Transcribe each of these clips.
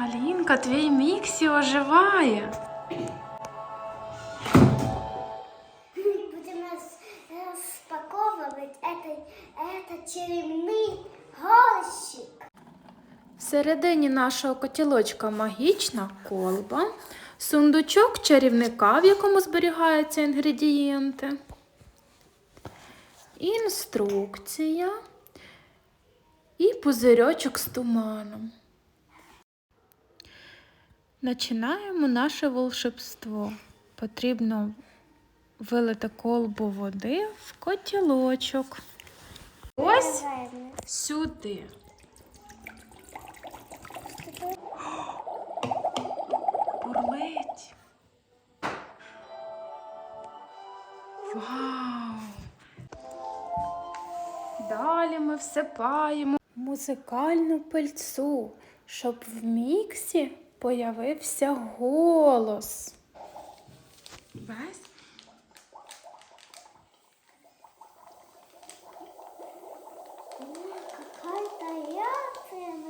Алінка, твій Міксі оживає. Будем рас- распаковывать этот, этот черепный горщик. Всередині нашого котілочка магічна колба, сундучок чарівника, в якому зберігаються інгредієнти, інструкція і пузирьочок з туманом. Починаємо наше волшебство. Потрібно вилити колбу води в котілочок. Ось сюди. Бурлить. Вау! Далі ми всипаємо музикальну пильцу, щоб в міксі появився голос.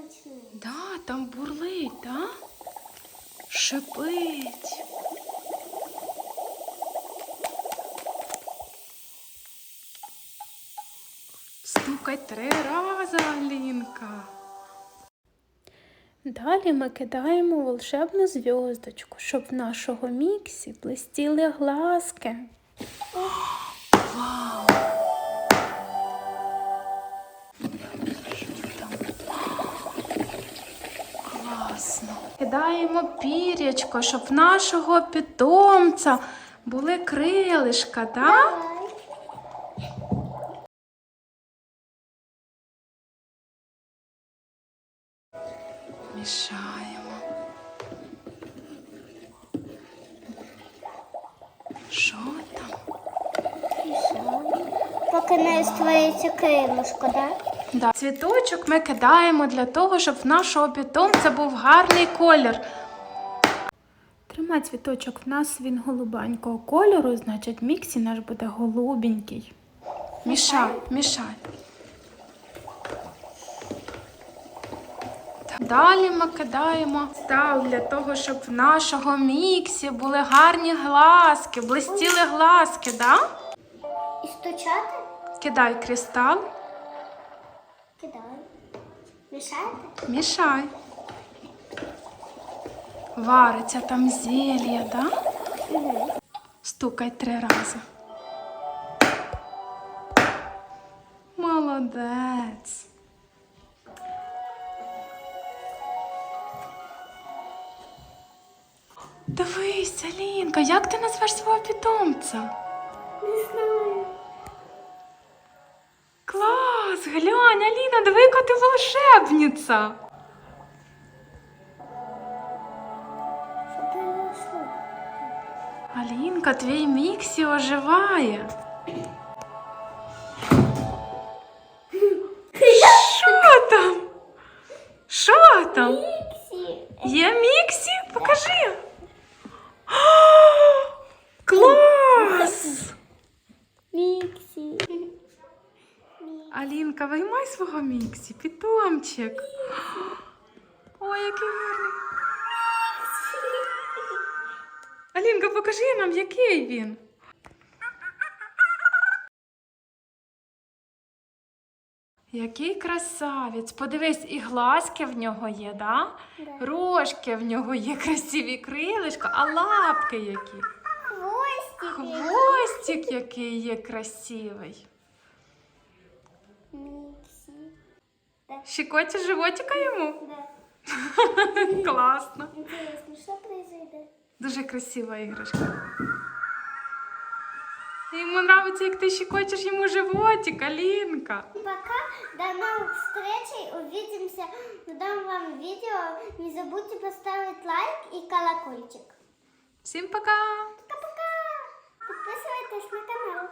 Ночная. Да, там бурлить, да? Шипить. Стукай три рази, Алінка. Далі ми кидаємо волшебну зв'язочку, щоб в нашого міксі блистіли глазки. Вау! Класно. Кидаємо пірячко, щоб в нашого питомця були крилишка, так? Давай. Мішаємо. Що там? Поки не створиться крилышко, да? Да. Цвіточок ми кидаємо для того, щоб в нашого питомця був гарний колір. Тримай цвіточок, в нас він голубенького кольору, значить міксі наш буде голубенький. Мішай, мішай. Далі ми кидаємо став для того, щоб в нашого міксі були гарні глазки, блистіли глазки, да? І стучати? Кидай кристал, Кидай. Мішаєте? мішай. Вариться там зелье, да? Угу. Стукай три рази. Молодець. Дивись, Алінка, як ти назвеш свого питомця? Не знаю. Клас! Глянь, Аліна, диви, яка ти волшебниця. Алінка, твій Міксі оживає. Що там? Що там? Міксі. Є Міксі? Покажи. Клас! Міксі. Алінка, виймай свого Міксі, питомчик. Ой, який гарний. Алінка, покажи нам, який він. Який красавець. Подивись, і глазки в нього є, да? Да. Рожки в нього є красиві крилишка, а лапки які. Хвостик. Хвостик який є красивий. Щекоче животика йому? Да. Класно. Дуже красива іграшка. Йому подобається, як ти щекочеш йому животик, Алінка. Пока, до новых встреч, увидимся, дам вам видео, не забудьте поставить лайк и колокольчик. Всім пока! Пока-пока! Подписывайтесь на канал.